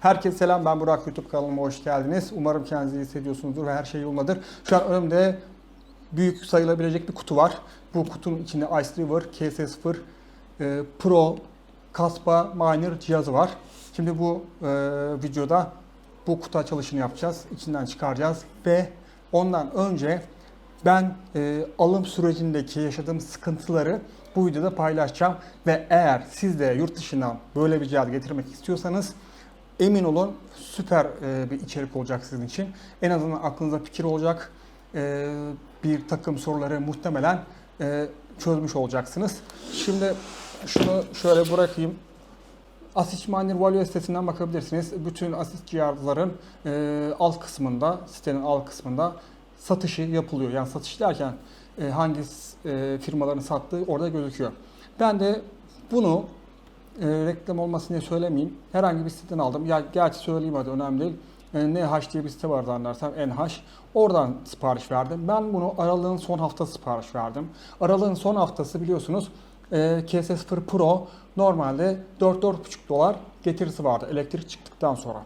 Herkese selam ben Burak YouTube kanalıma hoş geldiniz. Umarım kendinizi iyi hissediyorsunuzdur ve her şey yolundadır. Şu an önümde büyük sayılabilecek bir kutu var. Bu kutunun içinde Ice River KS0 e, Pro Kaspa Miner cihazı var. Şimdi bu e, videoda bu kutu açılışını yapacağız. İçinden çıkaracağız ve ondan önce ben e, alım sürecindeki yaşadığım sıkıntıları bu videoda paylaşacağım ve eğer siz de yurt dışından böyle bir cihaz getirmek istiyorsanız emin olun süper e, bir içerik olacak sizin için. En azından aklınıza fikir olacak. E, bir takım soruları muhtemelen e, çözmüş olacaksınız. Şimdi şunu şöyle bırakayım. Asist Miner Value sitesinden bakabilirsiniz. Bütün asist cihazların alt kısmında, sitenin alt kısmında satışı yapılıyor. Yani satış derken hangi firmaların sattığı orada gözüküyor. Ben de bunu e, reklam olmasın diye söylemeyeyim. Herhangi bir siteden aldım. Ya gerçi söyleyeyim hadi önemli değil. E, NH diye bir site var zannedersem NH. Oradan sipariş verdim. Ben bunu aralığın son haftası sipariş verdim. Aralığın son haftası biliyorsunuz e, KS0 Pro normalde 4-4,5 dolar getirisi vardı elektrik çıktıktan sonra.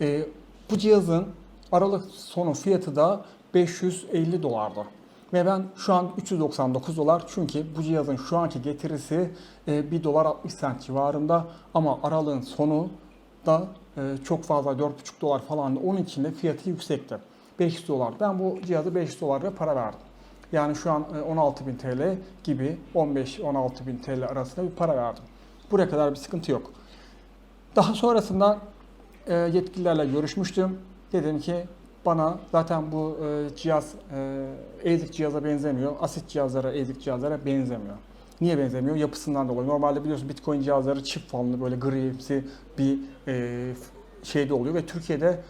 E, bu cihazın Aralık sonu fiyatı da 550 dolardı. Ve ben şu an 399 dolar çünkü bu cihazın şu anki getirisi e, 1 dolar 60 cent civarında ama aralığın sonu da e, çok fazla 4,5 dolar falan onun için de fiyatı yüksekti. 500 dolar. Ben bu cihazı 500 dolara para verdim. Yani şu an e, 16.000 TL gibi 15-16.000 TL arasında bir para verdim. Buraya kadar bir sıkıntı yok. Daha sonrasında e, yetkililerle görüşmüştüm. Dedim ki bana zaten bu e, cihaz e, ASIC cihaza benzemiyor. Asit cihazlara, ASIC cihazlara benzemiyor. Niye benzemiyor? Yapısından dolayı. Normalde biliyorsun Bitcoin cihazları çift fanlı böyle grimsi bir e, şeyde oluyor ve Türkiye'de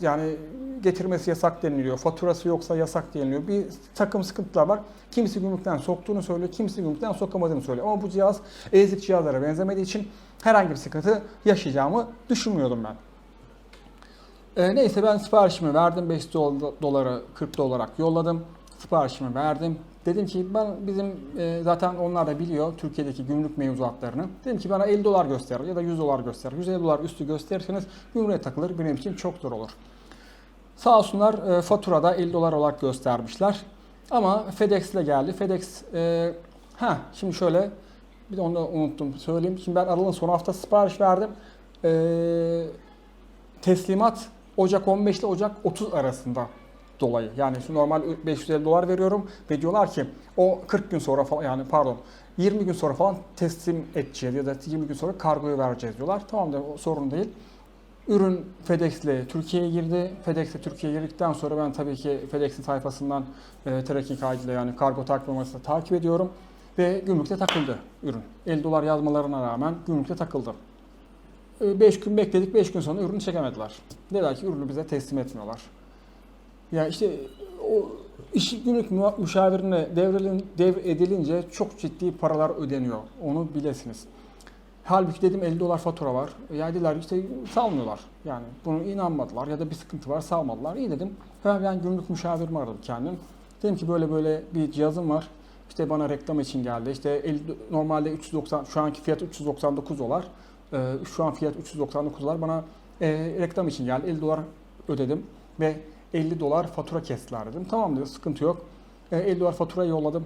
yani getirmesi yasak deniliyor. Faturası yoksa yasak deniliyor. Bir takım sıkıntılar var. Kimisi gümrükten soktuğunu söylüyor, kimisi gümrükten sokamadığını söylüyor. Ama bu cihaz ASIC cihazlara benzemediği için herhangi bir sıkıntı yaşayacağımı düşünmüyordum ben. E, neyse ben siparişimi verdim. 5 dolara 40 dolara yolladım. Siparişimi verdim. Dedim ki ben bizim e, zaten onlar da biliyor Türkiye'deki gümrük mevzuatlarını. Dedim ki bana 50 dolar göster ya da 100 dolar göster. 150 dolar üstü gösterirseniz gümrüğe takılır. Benim için çok zor olur. Sağ olsunlar e, faturada 50 dolar olarak göstermişler. Ama FedEx ile geldi. FedEx e, ha şimdi şöyle bir de onu da unuttum söyleyeyim. Şimdi ben Aralık'ın son hafta sipariş verdim. E, teslimat Ocak 15 ile Ocak 30 arasında dolayı. Yani şu normal 550 dolar veriyorum ve diyorlar ki o 40 gün sonra falan yani pardon 20 gün sonra falan teslim edeceğiz ya da 20 gün sonra kargoyu vereceğiz diyorlar. Tamam da sorun değil. Ürün FedEx ile Türkiye'ye girdi. FedEx ile Türkiye'ye girdikten sonra ben tabii ki FedEx'in sayfasından e, tracking kaydıyla yani kargo takip takip ediyorum. Ve gümrükte takıldı ürün. 50 dolar yazmalarına rağmen gümrükte takıldı. 5 gün bekledik, 5 gün sonra ürünü çekemediler. Dediler ki ürünü bize teslim etmiyorlar. Ya işte o iş gümrük müşavirine devrilin, devredilince çok ciddi paralar ödeniyor. Onu bilesiniz. Halbuki dedim 50 dolar fatura var. Ya dediler işte salmıyorlar. Yani bunu inanmadılar ya da bir sıkıntı var salmadılar. İyi dedim. Hemen ben gümrük müşavirimi aradım kendim. Dedim ki böyle böyle bir cihazım var. İşte bana reklam için geldi. İşte 50, normalde 390 şu anki fiyat 399 dolar. Ee, şu an fiyat 399 dolar. Bana e, reklam için geldi. 50 dolar ödedim ve 50 dolar fatura kestiler dedim. Tamam dedi sıkıntı yok. E, 50 dolar faturayı yolladım.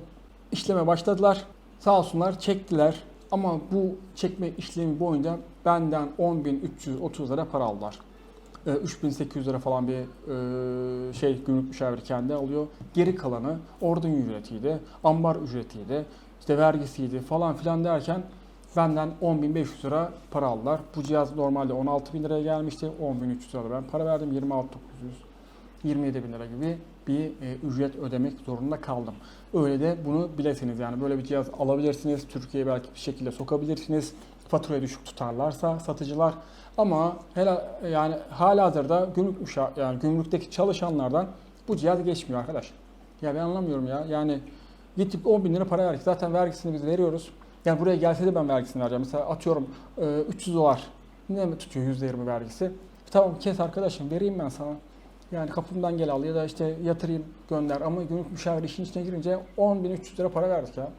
İşleme başladılar. Sağ olsunlar çektiler. Ama bu çekme işlemi boyunca benden 10.330 lira para aldılar. E, 3800 lira falan bir e, şey gümrük müşaviri kendi alıyor. Geri kalanı ordun ücretiydi, ambar ücretiydi, işte vergisiydi falan filan derken benden 10.500 lira para aldılar. Bu cihaz normalde 16.000 liraya gelmişti. 10.300 lira ben para verdim. 26.900 27 bin lira gibi bir e, ücret ödemek zorunda kaldım. Öyle de bunu bilesiniz yani böyle bir cihaz alabilirsiniz. Türkiye'ye belki bir şekilde sokabilirsiniz. Faturayı düşük tutarlarsa satıcılar. Ama hele, yani hala hazırda gümrük müşa- yani gümrükteki çalışanlardan bu cihaz geçmiyor arkadaş. Ya ben anlamıyorum ya. Yani gidip 10 bin lira para verdik. Zaten vergisini biz veriyoruz. Yani buraya gelse de ben vergisini vereceğim. Mesela atıyorum e, 300 dolar. Ne mi tutuyor %20 vergisi? Tamam kes arkadaşım vereyim ben sana. Yani kapımdan gel al ya da işte yatırayım gönder ama gümrük müşavir işin içine girince 10.300 lira para verdik ya.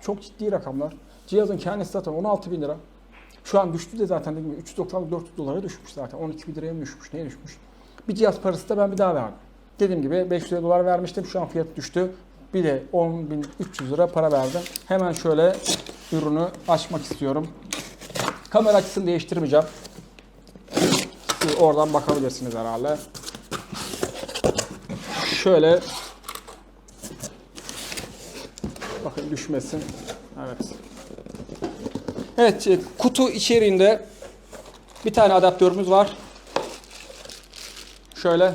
Çok ciddi rakamlar. Cihazın kendisi zaten 16 bin lira. Şu an düştü de zaten dediğim gibi 390 400 dolara düşmüş zaten. 12 bin liraya mı düşmüş? Neye düşmüş? Bir cihaz parası da ben bir daha verdim. Dediğim gibi 500 dolar vermiştim. Şu an fiyat düştü. Bir de 10.300 lira para verdim. Hemen şöyle ürünü açmak istiyorum. Kamera açısını değiştirmeyeceğim. Siz oradan bakabilirsiniz herhalde. Şöyle bakın düşmesin. Evet. Evet, e, kutu içeriğinde bir tane adaptörümüz var. Şöyle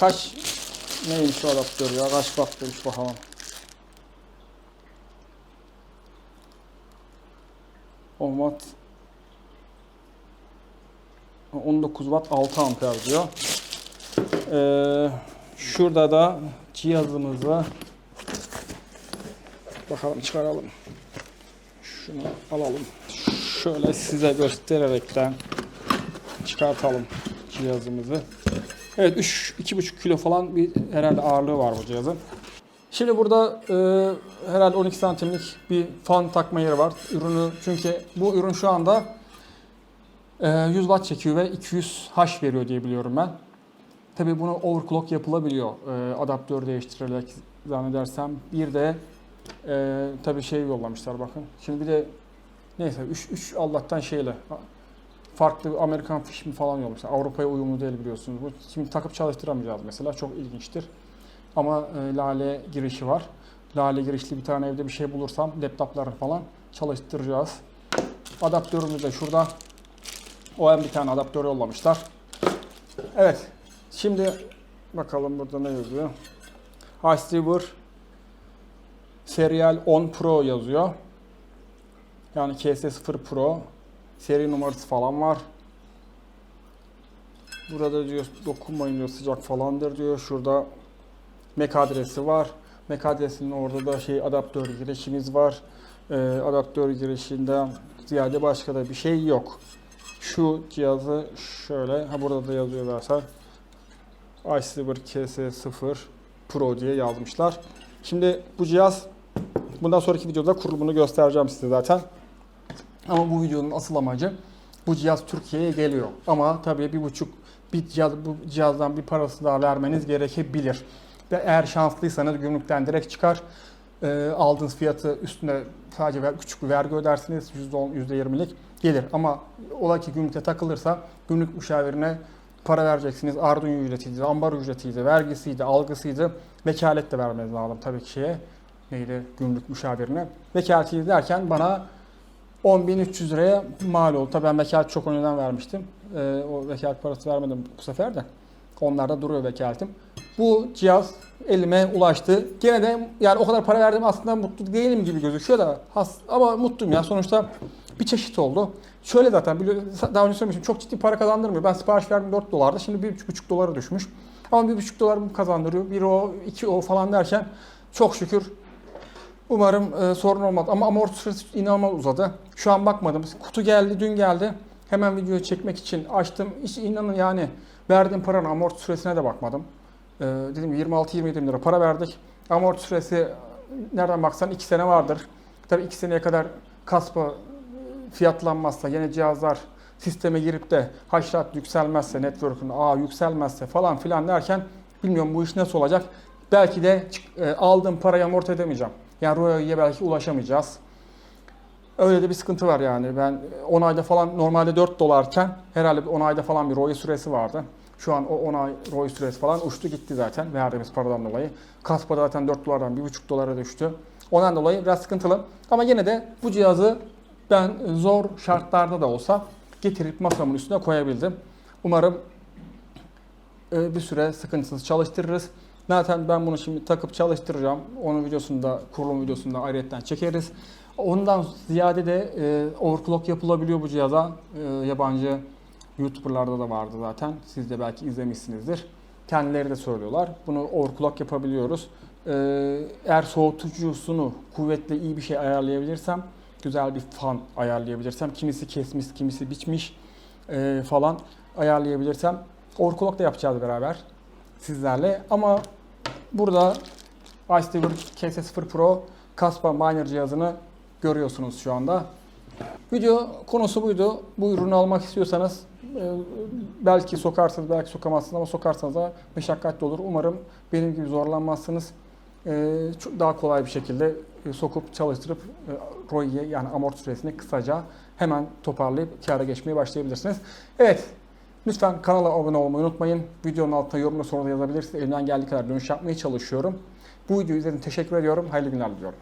kaç neymiş şu adaptör ya? Kaç watt'mış bakalım. On watt 19 watt 6 amper diyor. Ee, şurada da cihazımızı bakalım çıkaralım. Şunu alalım. Şöyle size göstererekten çıkartalım cihazımızı. Evet 3 2,5 kilo falan bir herhalde ağırlığı var bu cihazın. Şimdi burada e, herhalde 12 santimlik bir fan takma yeri var. Ürünü çünkü bu ürün şu anda e, 100 watt çekiyor ve 200 H veriyor diye biliyorum ben. Tabi bunu overclock yapılabiliyor e, adaptör değiştirerek zannedersem. Bir de e, tabi şey yollamışlar bakın. Şimdi bir de neyse 3 3 Allah'tan şeyle farklı Amerikan fiş mi falan yollamışlar. Avrupa'ya uyumlu değil biliyorsunuz. Bu şimdi takıp çalıştıramayacağız mesela. Çok ilginçtir. Ama e, lale girişi var. Lale girişli bir tane evde bir şey bulursam laptopları falan çalıştıracağız. Adaptörümüz de şurada. OM bir tane adaptör yollamışlar. Evet. Şimdi bakalım burada ne yazıyor. Receiver Serial 10 Pro yazıyor. Yani KS0 Pro. Seri numarası falan var. Burada diyor dokunmayın diyor sıcak falandır diyor. Şurada MAC adresi var. MAC adresinin orada da şey adaptör girişimiz var. Ee, adaptör girişinden ziyade başka da bir şey yok. Şu cihazı şöyle, ha burada da yazıyor zaten. iSiver KS0 Pro diye yazmışlar. Şimdi bu cihaz bundan sonraki videoda kurulumunu göstereceğim size zaten. Ama bu videonun asıl amacı bu cihaz Türkiye'ye geliyor. Ama tabii bir buçuk bir cihaz, bu cihazdan bir parası daha vermeniz gerekebilir. Ve eğer şanslıysanız gümrükten direkt çıkar. E, aldığınız fiyatı üstüne sadece ver, küçük bir vergi ödersiniz. %10, %20'lik gelir. Ama ola ki gümrükte takılırsa gümrük müşavirine para vereceksiniz. Arduino ücretiydi, ambar ücretiydi, vergisiydi, algısıydı. Vekalet de vermeniz lazım tabii ki şeye. Neydi? Gümrük müşavirine. Vekaleti derken bana 10.300 liraya mal oldu. Tabii ben vekalet çok önceden vermiştim. Ee, o vekalet parası vermedim bu sefer de. Onlarda duruyor vekaletim. Bu cihaz elime ulaştı. Gene de yani o kadar para verdim aslında mutlu değilim gibi gözüküyor da has, ama mutluyum ya sonuçta bir çeşit oldu. Şöyle zaten daha önce söylemiştim çok ciddi para kazandırmıyor. Ben sipariş verdim 4 dolardı şimdi 1,5 dolara düşmüş. Ama 1,5 dolar kazandırıyor. 1 o 2 o falan derken çok şükür Umarım e, sorun olmaz. Ama amorti süresi inanılmaz uzadı. Şu an bakmadım. Kutu geldi, dün geldi. Hemen videoyu çekmek için açtım. Hiç inanın yani verdiğim paranın amorti süresine de bakmadım. E, dedim 26-27 lira para verdik. Amorti süresi nereden baksan 2 sene vardır. Tabii 2 seneye kadar kaspa fiyatlanmazsa, yeni cihazlar sisteme girip de haşrat yükselmezse, network'ün ağ yükselmezse falan filan derken bilmiyorum bu iş nasıl olacak. Belki de e, aldığım parayı amorti edemeyeceğim. Yani ROI'ye belki ulaşamayacağız. Öyle de bir sıkıntı var yani. Ben 10 ayda falan normalde 4 dolarken herhalde 10 ayda falan bir ROI süresi vardı. Şu an o 10 ay ROI süresi falan uçtu gitti zaten verdiğimiz paradan dolayı. Kaspa zaten 4 dolardan 1,5 dolara düştü. Ondan dolayı biraz sıkıntılı. Ama yine de bu cihazı ben zor şartlarda da olsa getirip masamın üstüne koyabildim. Umarım e, bir süre sıkıntısız çalıştırırız. Zaten ben bunu şimdi takıp çalıştıracağım. Onun videosunda, kurulum videosunda ayrıyetten çekeriz. Ondan ziyade de e, overclock yapılabiliyor bu cihaza. E, yabancı YouTuber'larda da vardı zaten. Siz de belki izlemişsinizdir. Kendileri de söylüyorlar. Bunu overclock yapabiliyoruz. E, eğer soğutucusunu kuvvetli iyi bir şey ayarlayabilirsem, güzel bir fan ayarlayabilirsem, kimisi kesmiş, kimisi biçmiş e, falan ayarlayabilirsem overclock da yapacağız beraber sizlerle. Ama burada iStever KS0 Pro Kaspa Miner cihazını görüyorsunuz şu anda. Video konusu buydu. Bu ürünü almak istiyorsanız belki sokarsınız, belki sokamazsınız ama sokarsanız da meşakkatli olur. Umarım benim gibi zorlanmazsınız. E, çok daha kolay bir şekilde e, sokup çalıştırıp e, ROI'ye yani amort süresini kısaca hemen toparlayıp kâra geçmeye başlayabilirsiniz. Evet, lütfen kanala abone olmayı unutmayın. Videonun altına yorumla sonra da yazabilirsiniz. Elimden geldiği kadar dönüş yapmaya çalışıyorum. Bu videoyu izlediğiniz için teşekkür ediyorum. Hayırlı günler diliyorum.